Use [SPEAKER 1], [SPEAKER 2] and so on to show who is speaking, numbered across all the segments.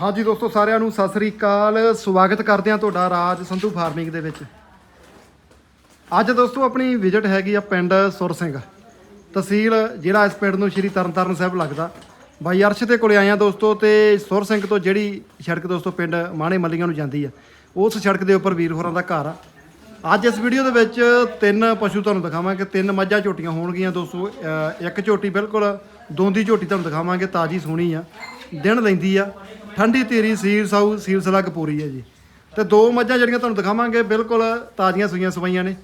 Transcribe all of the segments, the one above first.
[SPEAKER 1] ਹਾਂਜੀ ਦੋਸਤੋ, ਸਾਰਿਆਂ ਨੂੰ ਸਤਿ ਸ੍ਰੀ ਅਕਾਲ। ਸਵਾਗਤ ਕਰਦੇ ਹਾਂ ਤੁਹਾਡਾ ਰਾਜ ਸੰਧੂ ਫਾਰਮਿੰਗ ਦੇ ਵਿੱਚ। ਅੱਜ ਦੋਸਤੋ, ਆਪਣੀ ਵਿਜ਼ਿਟ ਹੈਗੀ ਆ ਪਿੰਡ ਸੁਰ ਸਿੰਘ। ਤਹਿਸੀਲ ਜਿਹੜਾ ਇਸ ਪਿੰਡ ਨੂੰ ਸ਼੍ਰੀ ਤਰਨਤਾਰਨ ਸਾਹਿਬ ਲੱਗਦਾ। ਬਾਈ ਅਰਸ਼ ਦੇ ਕੋਲੇ ਆਇਆ ਦੋਸਤੋ ਤੇ ਸੁਰ ਸਿੰਘ ਤੋਂ ਜਿਹੜੀ ਸੜਕ ਦੋਸਤੋ ਪਿੰਡ ਮਾਣੇ ਮੱਲੀਆਂ ਨੂੰ ਜਾਂਦੀ ਆ, ਉਸ ਸੜਕ ਦੇ ਉੱਪਰ ਵੀਰ ਹੋਰਾਂ ਦਾ ਘਰ ਆ। ਅੱਜ ਇਸ ਵੀਡੀਓ ਦੇ ਵਿੱਚ ਤਿੰਨ ਪਸ਼ੂ ਤੁਹਾਨੂੰ ਦਿਖਾਵਾਂਗੇ। ਤਿੰਨ ਮੱਝਾਂ ਝੋਟੀਆਂ ਹੋਣਗੀਆਂ ਦੋਸਤੋ। ਇੱਕ ਝੋਟੀ ਬਿਲਕੁਲ, ਦੋਂਦੀ ਝੋਟੀ ਤੁਹਾਨੂੰ ਦਿਖਾਵਾਂਗੇ, ਤਾਜੀ ਸੋਹਣੀ ਆ। ਦਿਨ ਲੈਂਦੀ ਆ। ਠੰਡੀ ਧੀਰੀ ਸੀਲ ਸਾਊ ਸੀਲ ਸਲੱਗ ਪੂਰੀ ਹੈ ਜੀ। ਤੇ ਦੋ ਮੱਝਾਂ ਜਿਹੜੀਆਂ ਤੁਹਾਨੂੰ ਦਿਖਾਵਾਂਗੇ, ਬਿਲਕੁਲ ਤਾਜ਼ੀਆਂ ਸੂਈਆਂ ਸਵਾਈਆਂ ਨੇ।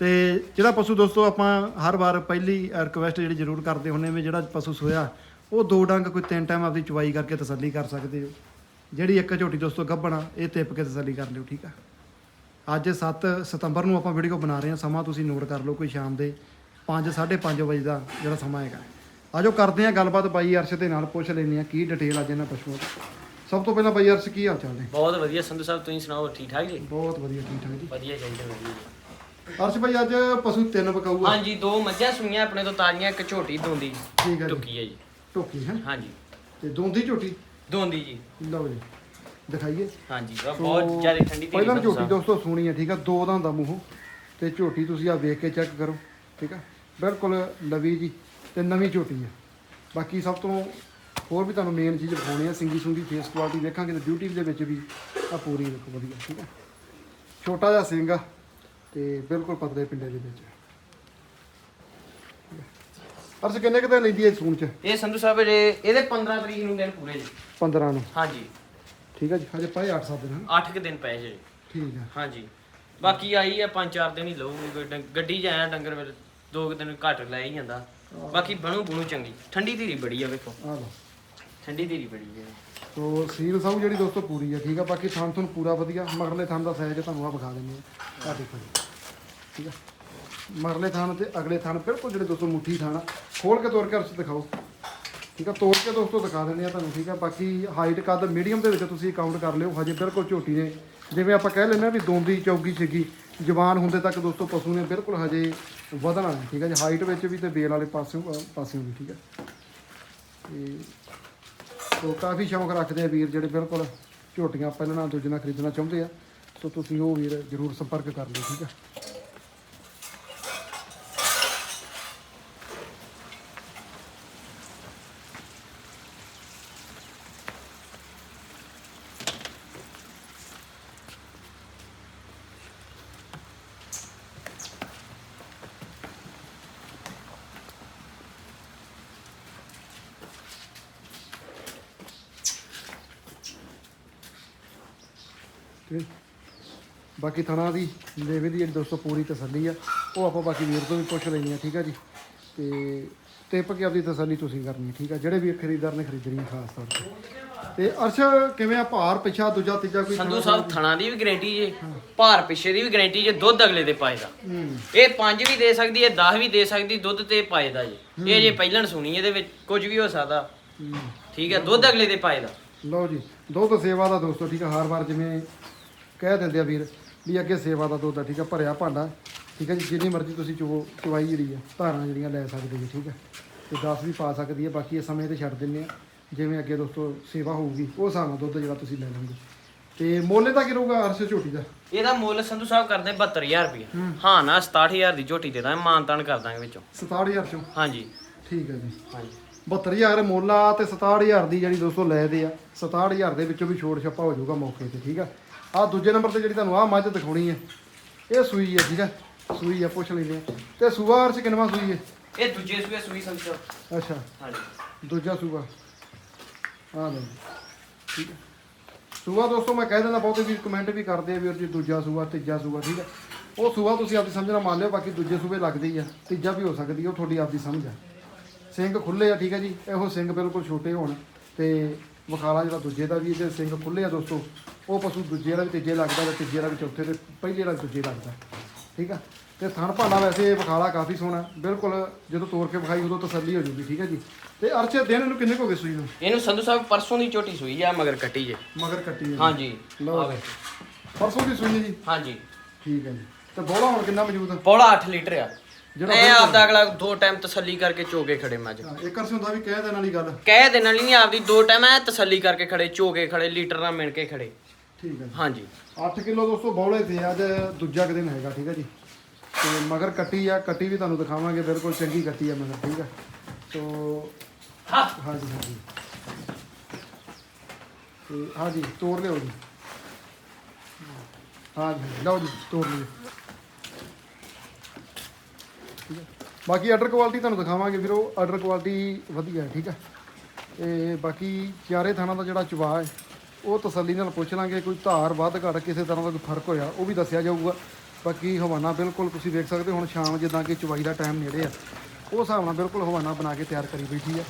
[SPEAKER 1] ਤੇ ਜਿਹੜਾ ਪਸ਼ੂ ਦੋਸਤੋ, ਆਪਾਂ ਹਰ ਵਾਰ ਪਹਿਲੀ ਰਿਕਵੈਸਟ ਜਿਹੜੀ ਜ਼ਰੂਰ ਕਰਦੇ ਹੁੰਨੇ ਵੀ ਜਿਹੜਾ ਪਸ਼ੂ ਸੋਇਆ, ਉਹ ਦੋ ਡੰਗ ਕੋਈ ਤਿੰਨ ਟਾਈਮ ਆਪਦੀ ਚੁਵਾਈ ਕਰਕੇ ਤਸੱਲੀ ਕਰ ਸਕਦੇ ਹੋ। ਜਿਹੜੀ ਇੱਕ ਝੋਟੀ ਦੋਸਤੋ ਗੱਭਣਾ ਇਹ ਤਿੱਪ ਕੇ ਤਸੱਲੀ ਕਰ ਲਿਓ, ਠੀਕ ਆ? ਅੱਜ 7 ਸਤੰਬਰ ਨੂੰ ਆਪਾਂ ਵੀਡੀਓ ਬਣਾ ਰਹੇ ਹਾਂ, ਸਮਾਂ ਤੁਸੀਂ ਨੋਟ ਕਰ ਲਓ ਕੋਈ ਸ਼ਾਮ ਦੇ 5 5:30 ਵਜੇ ਦਾ ਜਿਹੜਾ ਸਮਾਂ ਹੈਗਾ। ਆਜੋ ਕਰਦੇ ਹਾਂ ਗੱਲਬਾਤ, ਬਾਈ ਅਰਸ਼ ਦੇ ਨਾਲ ਪੁੱਛ ਲੈਂਦੇ ਹਾਂ ਕੀ ਡਿਟੇਲ ਅੱਜ ਇਹਨਾਂ ਪਸ਼ੂਆਂ ਦੀ। ਸਭ ਤੋਂ ਪਹਿਲਾਂ ਬਾਈ ਅਰਸ਼ ਕੀ ਹਾਲ ਚਾਲ ਨੇ?
[SPEAKER 2] ਬਹੁਤ ਵਧੀਆ ਸੰਧੂ ਸਾਹਿਬ ਤੁਸੀਂ ਸੁਣਾਓ ਠੀਕ ਠਾਕ ਜੀ?
[SPEAKER 1] ਬਹੁਤ ਵਧੀਆ ਠੀਕ ਠਾਕ ਜੀ।
[SPEAKER 2] ਵਧੀਆ ਚਾਹੀਦਾ ਵਧੀਆ ਜੀ।
[SPEAKER 1] ਅਰਸ਼ ਭਾਈ ਅੱਜ ਪਸ਼ੂ ਤਿੰਨ ਬਕਾਊ ਆ
[SPEAKER 2] ਹਾਂਜੀ ਦੋ ਮੱਝਾਂ ਸੂਈਆਂ ਆਪਣੇ ਤੋਂ ਤਾਜ਼ੀਆਂ ਇੱਕ ਝੋਟੀ ਦੋਂਦੀ।
[SPEAKER 1] ਠੀਕ ਹੈ ਜੀ।
[SPEAKER 2] ਟੁੱਕੀ ਹੈ ਜੀ।
[SPEAKER 1] ਟੋਕੀ ਹੈ?
[SPEAKER 2] ਹਾਂਜੀ।
[SPEAKER 1] ਤੇ ਦੋਂਦੀ ਝੋਟੀ?
[SPEAKER 2] ਦੋਂਦੀ ਜੀ।
[SPEAKER 1] ਲਓ ਜੀ ਦਿਖਾਈਏ।
[SPEAKER 2] ਹਾਂਜੀ
[SPEAKER 1] ਸੋ,
[SPEAKER 2] ਬਹੁਤ ਜ਼ਿਆਦਾ ਠੰਡੀ ਤੇਰੀ
[SPEAKER 1] ਪਹਿਲਾਂ ਝੋਟੀ। ਦੋਸਤੋ ਸੋਹਣੀ ਹੈ ਠੀਕ ਆ? ਦੋ ਦਾ ਹੁੰਦਾ ਮੂੰਹ। ਤੇ ਝੋਟੀ ਤੁਸੀਂ ਆ ਵੇਖ ਕੇ ਚੈੱਕ ਕਰੋ ਠੀਕ ਆ? ਬਿਲਕੁਲ ਲਵੀ ਜੀ ਤੇ ਨਵੀਂ ਝੋਟੀ ਹੈ ਬਾਕੀ ਸਭ ਤੋਂ ਹੋਰ ਵੀ ਤੁਹਾਨੂੰ ਮੇਨ ਚੀਜ਼ ਵਿਖਾਉਣੀ ਹੈ ਸਿੰਗੀ ਸੁੰਗੀ ਫੇਸ ਕੁਆਲਿਟੀ ਦੇਖਾਂਗੇ ਤੇ ਬਿਊਟੀ ਦੇ ਵਿੱਚ ਵੀ ਆ ਪੂਰੀ ਦੇਖੋ ਵਧੀਆ ਠੀਕ ਆ? ਛੋਟਾ ਜਿਹਾ ਸਿੰਘ ਆ ਤੇ ਬਿਲਕੁਲ ਪਤਲੇ ਪਿੰਡੇ ਦੇ ਵਿੱਚ। ਅਰਸ ਕਿੰਨੇ ਕਿਤੇ ਲੈਂਦੀ ਹੈ ਸੂਣ ਚ?
[SPEAKER 2] ਇਹ ਸੰਧੂ ਸਾਹਿਬ ਜੇ ਇਹਦੇ 15 ਤਰੀਕ ਨੂੰ ਦਿਨ ਪੂਰੇ ਜੀ
[SPEAKER 1] 15 ਨੂੰ?
[SPEAKER 2] ਹਾਂਜੀ।
[SPEAKER 1] ਠੀਕ ਹੈ ਜੀ ਹਜੇ ਪਏ 8 7 ਦਿਨ ਹਨ?
[SPEAKER 2] 8 ਕੁ ਦਿਨ ਪਏ ਜੀ
[SPEAKER 1] ਠੀਕ ਹੈ
[SPEAKER 2] ਹਾਂਜੀ। ਬਾਕੀ ਆਈ ਆ 5-4 ਦਿਨ ਹੀ ਲਊਗੀ ਗੱਡੀ 'ਚ ਆਇਆ ਡੰਗਰ ਦੋ ਕੁ ਦਿਨ ਘੱਟ ਲੈ ਹੀ ਜਾਂਦਾ। ਬਾਕੀ ਬਣੂ ਬਣੂ ਚੰਗੀ। ਠੰਡੀ ਧੀਰੀ ਬੜੀ ਆ ਵੇਖੋ।
[SPEAKER 1] ਆ ਲਓ।
[SPEAKER 2] ਠੰਡੀ ਧੀਰੀ ਬੜੀ ਹੈ
[SPEAKER 1] ਸੋ ਸੀਲ ਸਾਊ ਜਿਹੜੀ ਦੋਸਤੋ ਪੂਰੀ ਹੈ ਠੀਕ ਆ? ਬਾਕੀ ਥਾਂ ਤੁਹਾਨੂੰ ਪੂਰਾ ਵਧੀਆ। ਮਗਰਲੇ ਥਾਂ ਦਾ ਸਾਈਜ਼ ਤੁਹਾਨੂੰ ਆ ਵਿਖਾ ਦਿੰਦੇ ਆ। ਆ ਦੇਖੋ ਜੀ ਠੀਕ ਆ? ਮਗਰਲੇ ਥਣ ਤੇ ਅਗਲੇ ਥਣ ਬਿਲਕੁਲ ਜਿਹੜੇ ਦੋਸਤੋ ਮੁੱਠੀ ਥਾਂ ਆ ਖੋਲ ਕੇ ਤੋੜ ਕੇ ਅਰਸ਼ ਦਿਖਾਓ। ਠੀਕ ਆ? ਤੋੜ ਕੇ ਦੋਸਤੋ ਦਿਖਾ ਦਿੰਦੇ ਆ ਤੁਹਾਨੂੰ ਠੀਕ ਆ? ਬਾਕੀ ਹਾਈਟ ਕੱਦ ਮੀਡੀਅਮ ਦੇ ਵਿੱਚ ਤੁਸੀਂ ਕਾਊਂਟ ਕਰ ਲਿਓ। ਹਜੇ ਬਿਲਕੁਲ ਝੋਟੀ ਨੇ। ਜਿਵੇਂ ਆਪਾਂ ਕਹਿ ਲੈਂਦੇ ਆ ਵੀ ਦੋਂਦੀ ਚੌਗੀ ਛਿੱਗੀ ਜਵਾਨ ਹੁੰਦੇ ਤੱਕ ਦੋਸਤੋ ਪਸ਼ੂ ਨੇ ਬਿਲਕੁਲ ਹਜੇ ਵਧਣਾ ਨਹੀਂ ਠੀਕ ਆ? ਜੀ ਹਾਈਟ ਵਿੱਚ ਵੀ ਤੇ ਬੇਲ ਵਾਲੇ ਪਾਸਿਓਂ ਅ, ਪਾਸਿਓਂ ਵੀ ਠੀਕ ਆ? ਤੇ ਸੋ ਕਾਫੀ ਸ਼ੌਂਕ ਰੱਖਦੇ ਆ ਵੀਰ ਜਿਹੜੇ ਬਿਲਕੁਲ ਝੋਟੀਆਂ ਪਹਿਲਣਾ ਦੂਜੀਆਂ ਖਰੀਦਣਾ ਚਾਹੁੰਦੇ ਆ। ਸੋ ਤੁਸੀਂ ਉਹ ਵੀਰ ਜਰੂਰ ਸੰਪਰਕ ਕਰ ਲਿਓ, ਠੀਕ ਆ ਠੀਕ ਹੈ। ਬਾਕੀ ਥਣਾ ਦੀ ਲੇਵੇ ਦੀ ਜਿਹੜੀ ਦੋਸਤੋ ਪੂਰੀ ਤਸੱਲੀ ਆ ਉਹ ਆਪਾਂ ਬਾਕੀ ਵੀਰ ਤੋਂ ਵੀ ਪੁੱਛ ਲੈਣੀ ਆ ਠੀਕ ਆ ਜੀ? ਤੇ ਟਿਪ ਕੇ ਆਪਦੀ ਤਸੱਲੀ ਤੁਸੀਂ ਕਰਨੀ ਠੀਕ ਆ? ਜਿਹੜੇ ਵੀਰ ਖਰੀਦਦਾਰ ਨੇ ਖਰੀਦਣੀ ਖਾਸ ਤੌਰ ਤੇ। ਤੇ ਅਰਸ਼ ਕਿਵੇਂ ਆ ਭਾਰ ਪਿਛਾ ਦੂਜਾ ਤੀਜਾ ਕੋਈ
[SPEAKER 2] ਸੰਧੂ ਸਾਹਿਬ ਥਣਾ ਦੀ ਵੀ ਗਾਰੰਟੀ ਜੇ ਭਾਰ ਪਿੱਛੇ ਦੀ ਵੀ ਗਾਰੰਟੀ ਜੇ ਦੁੱਧ ਅਗਲੇ ਦੇ ਪਾਏ ਦਾ। ਇਹ 5 ਵੀ ਦੇ ਸਕਦੀ ਹੈ 10 ਵੀ ਦੇ ਸਕਦੀ ਦੁੱਧ ਤੇ ਪਾਏ ਦਾ ਜੀ। ਇਹ ਜੇ ਪਹਿਲਣ ਸੁਣੀ ਇਹਦੇ ਵਿੱਚ ਕੁਝ ਵੀ ਹੋ ਸਕਦਾ। ਠੀਕ ਹੈ ਦੁੱਧ ਅਗਲੇ ਦੇ ਪਾਏ ਦਾ।
[SPEAKER 1] ਲਓ ਜੀ ਦੁੱਧ ਸੇਵਾ ਦਾ ਦੋਸਤੋ ਠੀਕ ਆ ਹਰ ਵਾਰ ਜਿਵੇਂ ਕਹਿ ਦਿੰਦੇ ਆ ਵੀਰ ਵੀ ਅੱਗੇ ਸੇਵਾ ਦਾ ਦੁੱਧ ਆ ਠੀਕ ਆ ਭਰਿਆ ਭਾਂਡਾ ਠੀਕ ਆ ਜੀ ਜਿੰਨੀ ਮਰਜ਼ੀ ਤੁਸੀਂ ਚੋ ਚਵਾਈ ਜਿਹੜੀ ਆ ਧਾਰਾਂ ਜਿਹੜੀਆਂ ਲੈ ਸਕਦੇ ਜੀ ਠੀਕ ਆ। ਤੇ 10 ਵੀ ਪਾ ਸਕਦੀ ਹੈ ਬਾਕੀ ਇਹ ਸਮੇਂ ਤੇ ਛੱਡ ਦਿੰਨੇ ਆ ਜਿਵੇਂ ਅੱਗੇ ਦੋਸਤੋ ਸੇਵਾ ਹੋਊਗੀ ਉਹ ਹਿਸਾਬ ਨਾਲ ਦੁੱਧ ਜਿਹੜਾ ਤੁਸੀਂ ਲੈ ਲਓਗੇ। ਤੇ ਮੋਲੇ ਦਾ ਕੀ ਰਹੂਗਾ ਅਰਸ਼ ਝੋਟੀ ਦਾ?
[SPEAKER 2] ਇਹਦਾ ਮੁੱਲ ਸੰਧੂ ਸਾਹਿਬ ਕਰਦੇ 72000 ਰੁਪਏ ਹਾਂ। ਨਾ 67000 ਦੀ ਝੋਟੀ ਦੇ ਦਾਂਗੇ ਮਾਨਤਾਨ ਕਰ ਦਾਂਗੇ ਵਿੱਚੋਂ।
[SPEAKER 1] 67000 ਚੋਂ?
[SPEAKER 2] ਹਾਂਜੀ।
[SPEAKER 1] ਠੀਕ ਹੈ ਜੀ।
[SPEAKER 2] ਹਾਂਜੀ।
[SPEAKER 1] 72000 ਮੋਲਾ ਤੇ 67000 ਦੀ ਜਿਹੜੀ ਦੋਸਤੋ ਲੈ ਦੇ ਆ 67000 ਦੇ ਵਿੱਚੋਂ ਵੀ ਛੋੜ ਛੱਪਾ ਹੋ ਜਾਊਗਾ ਮੌਕੇ ਤੇ ਠੀਕ ਆ। ਆ ਦੂਜੇ ਨੰਬਰ ਤੇ ਜਿਹੜੀ ਤੁਹਾਨੂੰ ਆ ਮੱਝ ਦਿਖਾਉਣੀ ਹੈ ਇਹ ਸੂਈ ਹੈ ਠੀਕ ਆ ਸੂਈ ਆ ਪੁੱਛ ਲੈਂਦੇ ਆ ਤੇ ਸੂਆ ਅਰਸ਼ ਕਿੰਨਵਾ ਸੂਈ ਹੈ?
[SPEAKER 2] ਇਹ ਦੂਜੇ ਸੂਏ ਸੂਈ ਸਾਹਿਬ
[SPEAKER 1] ਅੱਛਾ।
[SPEAKER 2] ਹਾਂਜੀ।
[SPEAKER 1] ਦੂਜਾ ਸੂਆ। ਆ ਲਓ ਜੀ। ਠੀਕ ਹੈ। ਸੂਆ ਦੋਸਤੋ ਮੈਂ ਕਹਿ ਦਿੰਦਾ ਬਹੁਤੇ ਵੀ ਕਮੈਂਟ ਵੀ ਕਰਦੇ ਆ ਵੀਰ ਜੀ ਦੂਜਾ ਸੂਆ ਤੀਜਾ ਸੂਆ ਠੀਕ ਹੈ। ਉਹ ਸੂਆ ਤੁਸੀਂ ਆਪਦੀ ਸਮਝ ਨਾਲ ਮੰਨ ਲਿਓ ਬਾਕੀ ਦੂਜੇ ਸੂਏ ਲੱਗਦੇ ਹੀ ਆ। ਤੀਜਾ ਵੀ ਹੋ ਸਕਦੀ ਹੈ ਉਹ ਤੁਹਾਡੀ ਆਪਦੀ ਸਮਝ ਆ। ਸਿੰਘ ਖੁੱਲੇ ਆ ਠੀਕ ਹੈ ਜੀ। ਇਹੋ ਸਿੰਘ ਬਿਲਕੁਲ ਛੋਟੇ ਹੋਣ ਤੇ ਵਿਖਾਲਾ ਜਿਹੜਾ ਦੂਜੇ ਦਾ ਵੀ ਇਹਦੇ ਸਿੰਘ ਖੁੱਲੇ ਆ ਦੋਸਤੋ ਉਹ ਪਸ਼ੂ ਦੂਜੇ ਦਾ ਵੀ ਤੀਜੇ ਲੱਗਦਾ ਤੇ ਤੀਜੇ ਦਾ ਵੀ ਚੌਥੇ ਤੇ ਪਹਿਲੇ ਦਾ ਦੂਜੇ ਲੱਗਦਾ ਠੀਕ ਆ? ਤੇ ਥਣ ਭਾਂਡਾ ਵੈਸੇ ਵਿਖਾਲਾ ਕਾਫੀ ਸੋਹਣਾ ਬਿਲਕੁਲ ਜਦੋਂ ਤੋੜ ਕੇ ਵਿਖਾਈ ਉਦੋਂ ਤਸੱਲੀ ਹੋ ਜੂਗੀ ਠੀਕ ਹੈ ਜੀ? ਤੇ ਅਰਸ਼ੇ ਦਿਨ ਇਹਨੂੰ ਕਿੰਨੇ ਕੁ ਹੋ ਗਏ ਸੂਈ ਨੂੰ?
[SPEAKER 2] ਇਹਨੂੰ ਸੰਧੂ ਸਾਹਿਬ ਪਰਸੋਂ ਦੀ ਝੋਟੀ ਸੂਈ ਆ ਮਗਰ ਕੱਟੀ ਜੇ।
[SPEAKER 1] ਮਗਰ ਕੱਟੀ ਹੈ
[SPEAKER 2] ਹਾਂਜੀ
[SPEAKER 1] ਲਓ। ਪਰਸੋਂ ਦੀ ਸੂਈ ਹੈ ਜੀ?
[SPEAKER 2] ਹਾਂਜੀ।
[SPEAKER 1] ਠੀਕ ਹੈ ਜੀ। ਤੇ ਬੋਲਾ ਹੁਣ ਕਿੰਨਾ ਮੌਜੂਦ ਆ?
[SPEAKER 2] ਪੌਲਾ 8 ਲੀਟਰ ਆ। ਇਹ ਆਪਦਾ ਅਗਲਾ ਦੋ ਟਾਈਮ ਤਸੱਲੀ ਕਰਕੇ ਚੋਗੇ ਖੜੇ ਮੱਝ
[SPEAKER 1] ਹਾਂ, ਇੱਕ ਅਰਸੇ ਹੁੰਦਾ ਵੀ ਕਹਿ ਦੇਣ ਵਾਲੀ ਗੱਲ।
[SPEAKER 2] ਕਹਿ ਦੇਣ ਵਾਲੀ ਨਹੀਂ ਆਪਦੀ ਦੋ ਟਾਈਮ ਐ ਤਸੱਲੀ ਕਰਕੇ ਖੜੇ ਚੋਗੇ ਖੜੇ ਲੀਟਰ ਨਾਲ ਮਿਣ ਕੇ ਖੜੇ।
[SPEAKER 1] ਠੀਕ ਹੈ
[SPEAKER 2] ਹਾਂਜੀ।
[SPEAKER 1] 8 ਕਿਲੋ ਦੋਸਤੋ ਬੌਲੇ ਤੇ ਅੱਜ ਦੂਜਾ ਕੁ ਦਿਨ ਹੈਗਾ ਠੀਕ ਹੈ ਜੀ। ਤੇ ਮਗਰ ਕੱਟੀ ਆ ਕੱਟੀ ਵੀ ਤੁਹਾਨੂੰ ਦਿਖਾਵਾਂਗੇ ਬਿਲਕੁਲ ਚੰਗੀ ਕੱਟੀ ਆ ਮਗਰ ਠੀਕ ਹੈ। ਸੋ
[SPEAKER 2] ਹਾਂ।
[SPEAKER 1] ਹਾਂਜੀ ਹਾਂਜੀ। ਤੇ ਹਾਂਜੀ ਤੋੜ ਲਿਓ ਜੀ। ਹਾਂਜੀ ਲਓ ਜੀ ਤੋੜ ਲਿਓ। ਠੀਕ ਹੈ। ਬਾਕੀ ਆਰਡਰ ਕੁਆਲਿਟੀ ਤੁਹਾਨੂੰ ਦਿਖਾਵਾਂਗੇ ਵੀਰੋ। ਆਰਡਰ ਕੁਆਲਿਟੀ ਵਧੀਆ ਹੈ, ਠੀਕ ਹੈ। ਤੇ ਬਾਕੀ ਚਾਰੇ ਥਾਣਾ ਦਾ ਜਿਹੜਾ ਚਵਾ ਹੈ, ਉਹ ਤਸੱਲੀ ਨਾਲ ਪੁੱਛ ਲਾਂਗੇ। ਕੋਈ ਧਾਰ, ਵੱਧ, ਘੱਟ ਕਿਸੇ ਤਰ੍ਹਾਂ ਦਾ ਕੋਈ ਫ਼ਰਕ ਹੋਇਆ, ਉਹ ਵੀ ਦੱਸਿਆ ਜਾਊਗਾ। ਬਾਕੀ ਹਵਾਨਾ ਬਿਲਕੁਲ ਤੁਸੀਂ ਵੇਖ ਸਕਦੇ ਹੋ, ਹੁਣ ਸ਼ਾਮ ਜਿੱਦਾਂ ਕਿ ਚਵਾਈ ਦਾ ਟਾਈਮ ਨੇੜੇ ਆ। ਉਹ ਹਿਸਾਬ ਨਾਲ ਬਿਲਕੁਲ ਹਵਾਨਾ ਬਣਾ ਕੇ ਤਿਆਰ ਕਰੀ ਬੈਠੀ ਆ।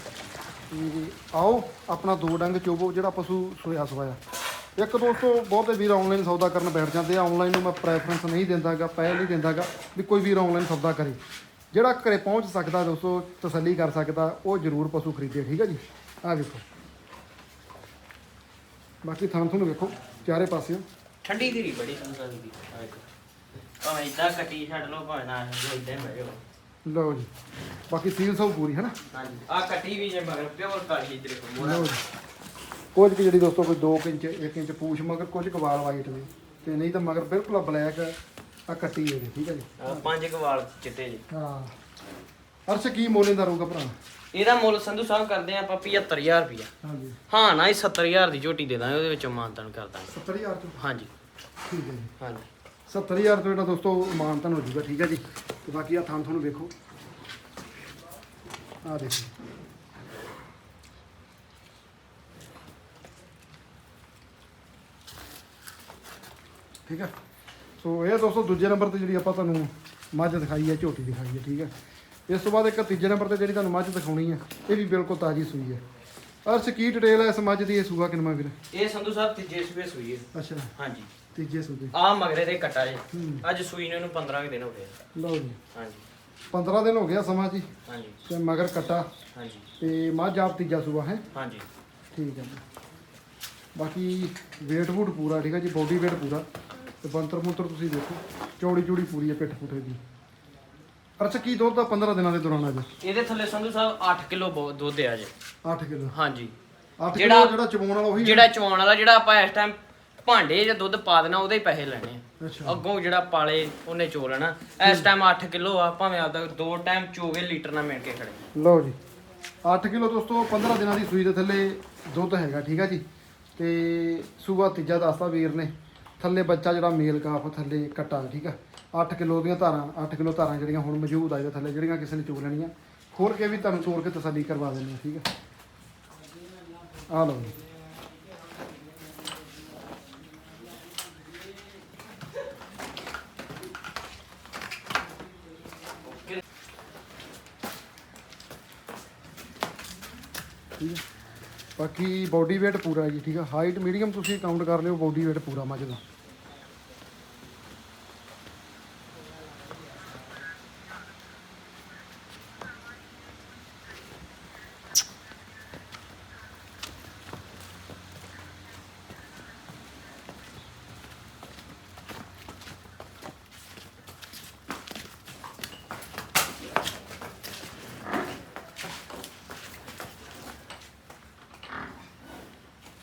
[SPEAKER 1] ਤੇ ਆਓ, ਆਪਣਾ ਦੋ ਡੰਗ ਚੋਬੋ, ਜਿਹੜਾ ਪਸ਼ੂ ਸੋਇਆ ਸਵਾਇਆ ਇੱਕ ਦੋਸਤੋ, ਬਹੁਤੇ ਵੀਰ ਆਨਲਾਈਨ ਸੌਦਾ ਕਰਨ ਬੈਠ ਜਾਂਦੇ ਆ। ਆਨਲਾਈਨ ਨੂੰ ਮੈਂ ਪ੍ਰੈਫਰੈਂਸ ਨਹੀਂ ਦਿੰਦਾਗਾ, ਪਹਿਲ ਨਹੀਂ ਦਿੰਦਾਗਾ ਵੀ ਕੋਈ ਵੀਰ ਆਨਲਾਈਨ ਸੌਦਾ ਕਰੇ। ਜਿਹੜਾ ਘਰੇ ਪਹੁੰਚ ਸਕਦਾ ਦੋਸਤੋ ਤਸੱਲੀ ਕਰ ਸਕਦਾ ਉਹ ਜ਼ਰੂਰ ਪਸ਼ੂ ਖਰੀਦੇ ਠੀਕ ਹੈ ਜੀ? ਆਹ ਵੇਖੋ। ਬਾਕੀ ਥਾਂ ਤੁਹਾਨੂੰ ਵੇਖੋ ਚਾਰੇ ਪਾਸਿਓਂ।
[SPEAKER 2] ਠੰਡੀ ਧੀਰੀ ਬੜੀ ਸੰਸਾਰੀ ਦੀ ਆ ਵੇਖੋ। ਭਾਵੇਂ ਇਦਾਂ ਕੱਟੀ ਛੱਡ ਲਓ ਭਾਵੇਂ ਨਾ ਇਦਾਂ ਹੀ ਬਹਿ
[SPEAKER 1] ਲਓ ਜੀ ਬਾਕੀ ਸੀਲ ਸਭ ਪੂਰੀ ਹੈ ਨਾ
[SPEAKER 2] ਹਾਂਜੀ ਆ ਕੱਟੀ ਵੀ ਜੇ ਮਗਰ ਪਿਓਰ ਕਾਲੀ ਤੇਰੇ ਕੋਲ ਮੋਹਰਾ।
[SPEAKER 1] ਲਓ ਜੀ। ਕੁਝ ਕੁ ਜਿਹੜੀ ਦੋਸਤੋ ਕੋਈ 2 ਇੰਚ 1 ਇੰਚ ਪੂਛ ਮਗਰ ਕੁਝ ਕੁ ਵਾਲ ਵਾਈਟ ਨੇ। ਤੇ ਨਹੀਂ ਤਾਂ ਮਗਰ ਬਿਲਕੁਲ ਬਲੈਕ ਆ ਕੱਟੀ ਹੈ ਜੀ, ਠੀਕ ਹੈ ਜੀ।
[SPEAKER 2] ਆਹ ਪੰਜ ਕਵਾਲ ਚਿੱਟੇ ਜੀ।
[SPEAKER 1] ਹਾਂ। ਅਰਸ਼ ਕੀ ਮੋਲੇ ਦਾ ਰਹੂਗਾ ਭਰਾ?
[SPEAKER 2] ਇਹਦਾ ਮੁੱਲ ਸੰਧੂ ਸਾਹਿਬ ਕਰਦੇ ਆ ਆਪਾਂ 75000 ਰੁਪਿਆ
[SPEAKER 1] ਹਾਂਜੀ।
[SPEAKER 2] ਹਾਂ ਨਾ ਹੀ 70000 ਦੀ ਝੋਟੀ ਦੇ ਦਾਂਗੇ ਉਹਦੇ ਵਿੱਚੋਂ ਮਾਨਤਨ ਕਰ ਦਾਂਗੇ।
[SPEAKER 1] 70000 ਤੋਂ?
[SPEAKER 2] ਹਾਂਜੀ।
[SPEAKER 1] ਠੀਕ ਹੈ ਜੀ।
[SPEAKER 2] ਹਾਂਜੀ।
[SPEAKER 1] 70000 ਤੋਂ ਜਿਹੜਾ ਦੋਸਤੋ ਮਾਨਤਨ ਹੋ ਜਾਊਗਾ ਠੀਕ ਹੈ ਜੀ। ਤੇ ਬਾਕੀ ਆ ਥਾਂ ਤੁਹਾਨੂੰ ਵੇਖੋ। ਆ ਦੇਖੋ। ਠੀਕ ਹੈ। ਸੋ ਇਹ ਦੋਸਤੋ ਦੂਜੇ ਨੰਬਰ ਤੇ ਜਿਹੜੀ ਆਪਾਂ ਤੁਹਾਨੂੰ ਮੱਝ ਦਿਖਾਈ ਹੈ ਝੋਟੀ ਦਿਖਾਈ ਹੈ ਠੀਕ ਹੈ। ਇਸ ਤੋਂ ਬਾਅਦ ਇੱਕ ਤੀਜੇ ਨੰਬਰ ਤੇ ਜਿਹੜੀ ਤੁਹਾਨੂੰ ਮੱਝ ਦਿਖਾਉਣੀ ਹੈ ਇਹ ਵੀ ਬਿਲਕੁਲ ਤਾਜ਼ੀ ਸੂਈ ਹੈ। ਅਰਸ਼ ਕੀ ਡਿਟੇਲ ਹੈ ਇਸ ਮੱਝ ਦੀ ਇਹ ਸੂਆ ਕਿਨਮਾ ਵੀਰ?
[SPEAKER 2] ਇਹ ਸੰਧੂ ਸਾਹਿਬ ਤੀਜੇ ਸੂਏ ਸੂਈ ਹੈ।
[SPEAKER 1] ਅੱਛਾ।
[SPEAKER 2] ਹਾਂਜੀ।
[SPEAKER 1] ਤੀਜੇ ਸੂਏ।
[SPEAKER 2] ਆ ਮਗਰੇ ਦੇ ਕੱਟਾ ਜੇ। ਅੱਜ ਸੂਈ ਨੂੰ ਇਹਨੂੰ 15 ਕੁ ਦਿਨ ਹੋ ਗਏ।
[SPEAKER 1] ਲਓ ਜੀ।
[SPEAKER 2] ਹਾਂਜੀ।
[SPEAKER 1] 15 ਦਿਨ ਹੋ ਗਿਆ ਸਮਾਂ ਜੀ।
[SPEAKER 2] ਹਾਂਜੀ।
[SPEAKER 1] ਤੇ ਮਗਰ ਕੱਟਾ।
[SPEAKER 2] ਹਾਂਜੀ।
[SPEAKER 1] ਤੇ ਮੱਝ ਆਪ ਤੀਜਾ ਸੂਆ ਹੈ?
[SPEAKER 2] ਹਾਂਜੀ।
[SPEAKER 1] ਠੀਕ ਹੈ। ਬਾਕੀ weight ਵੂਟ ਪੂਰਾ ਠੀਕ ਹੈ ਜੀ ਬੋਡੀ weight ਪੂਰਾ। ਤੇ ਬੰਤਰ ਮੁੰਤਰ ਤੁਸੀਂ ਦੇਖੋ ਚੌੜੀ ਚੌੜੀ ਪੂਰੀ ਹੈ ਪਿੱਠ ਪੁੱਠੇ ਦੀ। ਅੱਛਾ ਕੀ ਦੁੱਧ ਦਾ 15 ਦਿਨਾਂ ਦੇ ਦੌਰਾਨ ਅੱਜ
[SPEAKER 2] ਇਹਦੇ ਥੱਲੇ ਸੰਧੂ ਸਾਹਿਬ 8 ਕਿਲੋ ਦੁੱਧ ਆ ਜੇ।
[SPEAKER 1] 8 ਕਿਲੋ?
[SPEAKER 2] ਹਾਂਜੀ।
[SPEAKER 1] 8
[SPEAKER 2] ਜਿਹੜਾ-
[SPEAKER 1] ਕਿਲੋ ਜਿਹੜਾ ਚਬਾਉਣ ਵਾਲਾ ਉਹੀ?
[SPEAKER 2] ਜਿਹੜਾ ਚਵਾਉਣ ਵਾਲਾ ਜਿਹੜਾ ਆਪਾਂ ਇਸ ਟਾਈਮ ਭਾਂਡੇ 'ਚ ਦੁੱਧ ਪਾ ਦੇਣਾ ਉਹਦੇ ਹੀ ਪੈਸੇ ਲੈਣੇ ਆ। ਅੱਗੋਂ ਜਿਹੜਾ ਪਾਲੇ ਉਹਨੇ ਚੋ ਲੈਣਾ। ਇਸ ਟਾਈਮ 8 ਕਿਲੋ ਆ ਭਾਵੇਂ ਆਪਦਾ ਦੋ ਟਾਈਮ ਚੋਗੇ ਲੀਟਰ ਨਾਲ ਮਿਲ ਕੇ ਖੜੇ।
[SPEAKER 1] ਲਓ ਜੀ। 8 ਕਿਲੋ ਦੋਸਤੋ 15 ਦਿਨਾਂ ਦੀ ਸੂਈ ਦੇ ਥੱਲੇ ਦੁੱਧ ਹੈਗਾ ਠੀਕ ਹੈ ਜੀ? ਤੇ ਸੂਬਾ ਤੀਜਾ ਦੱਸਤਾ ਵੀਰ ਨੇ। ਥੱਲੇ ਬੱਚਾ ਜਿਹੜਾ ਮੇਲ ਕਾਫ ਥੱਲੇ ਕੱਟਾ ਠੀਕ ਆ? 8 ਕਿਲੋ ਦੀਆਂ ਧਾਰਾਂ 8 ਕਿਲੋ ਧਾਰਾਂ ਜਿਹੜੀਆਂ ਹੁਣ ਮੌਜੂਦ ਆ ਇਹਦੇ ਥੱਲੇ, ਜਿਹੜੀਆਂ ਕਿਸੇ ਨੇ ਚੋ ਲੈਣੀਆਂ। ਖੋਲ ਕੇ ਵੀ ਤੁਹਾਨੂੰ ਤੋੜ ਕੇ ਤਸੱਲੀ ਕਰਵਾ ਦਿੰਦੇ ਆ ਠੀਕ ਆ? ਆ ਲਓ ਜੀ। ਠੀਕ ਹੈ ਬਾਕੀ ਬਾਡੀ weight ਪੂਰਾ ਹੈ ਜੀ, ਠੀਕ ਹੈ ਹਾਈਟ ਮੀਡੀਅਮ ਤੁਸੀਂ ਕਾਊਂਟ ਕਰ ਲਿਓ ਬਾਡੀ weight ਪੂਰਾ ਮੱਝ ਦਾ।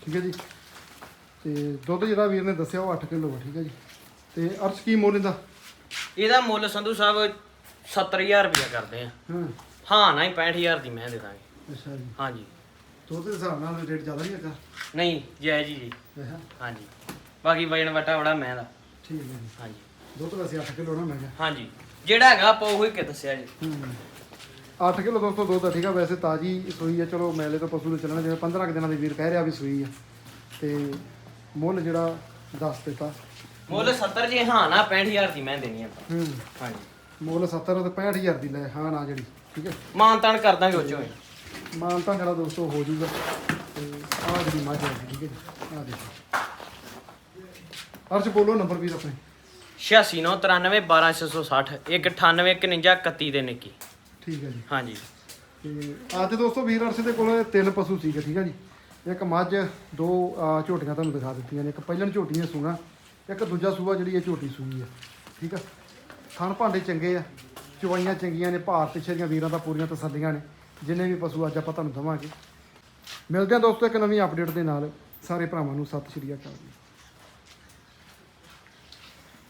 [SPEAKER 1] ਠੀਕ ਹੈ ਜੀ। ਤੇ ਦੁੱਧ ਜਿਹੜਾ ਵੀਰ ਨੇ ਦੱਸਿਆ ਉਹ 8 ਕਿਲੋ ਹੈ ਠੀਕ ਹੈ ਜੀ। ਤੇ ਅਰਸ਼ ਕੀ ਮੁੱਲ ਇਹਦਾ?
[SPEAKER 2] ਇਹਦਾ ਮੁੱਲ ਸੰਧੂ ਸਾਹਿਬ 70000 ਰੁਪਇਆ ਕਰਦੇ ਆ।
[SPEAKER 1] ਹਾਂ।
[SPEAKER 2] ਹਾਂ ਨਾ ਹੀ 65000 ਦੀ ਮੈਂ ਦੇ ਦਾਂਗੇ।
[SPEAKER 1] ਅੱਛਾ ਜੀ।
[SPEAKER 2] ਹਾਂਜੀ।
[SPEAKER 1] ਦੁੱਧ ਦੇ ਹਿਸਾਬ ਨਾਲ ਰੇਟ ਜ਼ਿਆਦਾ ਨਹੀਂ ਹੈਗਾ?
[SPEAKER 2] ਨਹੀਂ ਜੈ ਜੀ। ਜੀ
[SPEAKER 1] ਅੱਛਾ
[SPEAKER 2] ਹਾਂਜੀ। ਬਾਕੀ ਵਜਨ ਵਟਾ ਬੜਾ ਮੈਂ ਦਾ।
[SPEAKER 1] ਠੀਕ ਹੈ ਜੀ।
[SPEAKER 2] ਹਾਂਜੀ।
[SPEAKER 1] ਦੁੱਧ ਵੈਸੇ 8 ਕਿਲੋ ਨਾ ਮੈਂ ਕਿਹਾ।
[SPEAKER 2] ਹਾਂਜੀ। ਜਿਹੜਾ ਹੈਗਾ ਆਪਾਂ ਉਹੀ ਕਿ ਦੱਸਿਆ ਜੀ।
[SPEAKER 1] ਹੂੰ। 8 ਕਿਲੋ ਦੋਸਤੋ ਦੁੱਧ ਆ ਠੀਕ ਆ ਵੈਸੇ ਤਾਜੀ ਸੂਈ ਆ ਚਲੋ ਮੈਲੇ ਤੋਂ ਪਸ਼ੂ ਨੂੰ ਚੱਲਣਾ ਜਿਵੇਂ 15 ਕੁ ਦਿਨਾਂ ਦੀ ਵੀਰ ਕਹਿ ਰਿਹਾ ਵੀ ਸੂਈ ਆ ਤੇ ਮੁੱਲ ਜਿਹੜਾ ਦੱਸ ਦਿੱਤਾ।
[SPEAKER 2] ਮੁੱਲ 70 ਜੀ ਹਾਂ ਨਾ 65000 ਦੀ ਮੈਂ ਦੇਣੀ ਆਪਾਂ।
[SPEAKER 1] ਹੂੰ।
[SPEAKER 2] ਹਾਂਜੀ।
[SPEAKER 1] ਮੁੱਲ 70 ਤੇ 65000 ਦੀ ਲੈ ਹਾਂ ਨਾ ਜਿਹੜੀ ਠੀਕ ਹੈ
[SPEAKER 2] ਮਾਨ ਤਾਨ ਕਰ ਦਾਂਗੇ ਉਹ ਚੋਂ। ਹੀ।
[SPEAKER 1] ਮਾਨ ਤਾਂ ਜਿਹੜਾ ਦੋਸਤੋ ਹੋ ਜਾਊਗਾ। ਤੇ ਆਹ ਜਿਹੜੀ ਮੱਝ ਹੈ ਠੀਕ ਹੈ ਜੀ ਆਹ ਦੇਖੋ। ਅਰਸ਼ ਬੋਲੋ ਨੰਬਰ ਵੀਰ ਆਪਣੇ।
[SPEAKER 2] 8693 12660 19851 ਦੇ ਨਿੱਕੀ।
[SPEAKER 1] ਠੀਕ ਹੈ ਜੀ।
[SPEAKER 2] ਹਾਂਜੀ।
[SPEAKER 1] ਤੇ ਅੱਜ ਦੋਸਤੋ ਵੀਰ ਅਰਸ਼ ਦੇ ਕੋਲ ਤਿੰਨ ਪਸ਼ੂ ਸੀਗੇ ਠੀਕ ਹੈ ਜੀ। ਇੱਕ ਮੱਝ ਦੋ ਝੋਟੀਆਂ ਤੁਹਾਨੂੰ ਦਿਖਾ ਦਿੱਤੀਆਂ ਨੇ। ਇੱਕ ਪਹਿਲਣ ਝੋਟੀ ਨੇ ਸੂਣਾ ਇੱਕ ਦੂਜਾ ਸੂਆ ਜਿਹੜੀ ਇਹ ਝੋਟੀ ਸੂਈ ਹੈ ਠੀਕ ਆ ਥਣ ਭਾਂਡੇ ਚੰਗੇ ਆ ਚਵਾਈਆਂ ਚੰਗੀਆਂ ਨੇ ਭਾਰ ਪਿੱਛੇ ਦੀਆਂ ਵੀਰਾਂ ਦਾ ਪੂਰੀਆਂ ਤਸੱਲੀਆਂ ਨੇ ਜਿੰਨੇ ਵੀ ਪਸ਼ੂ ਅੱਜ ਆਪਾਂ ਤੁਹਾਨੂੰ ਦਵਾਂਗੇ। ਮਿਲਦੇ ਹਾਂ ਦੋਸਤੋ ਇੱਕ ਨਵੀਂ ਅਪਡੇਟ ਦੇ ਨਾਲ। ਸਾਰੇ ਭਰਾਵਾਂ ਨੂੰ ਸਤਿ ਸ਼੍ਰੀ ਅਕਾਲ ਜੀ।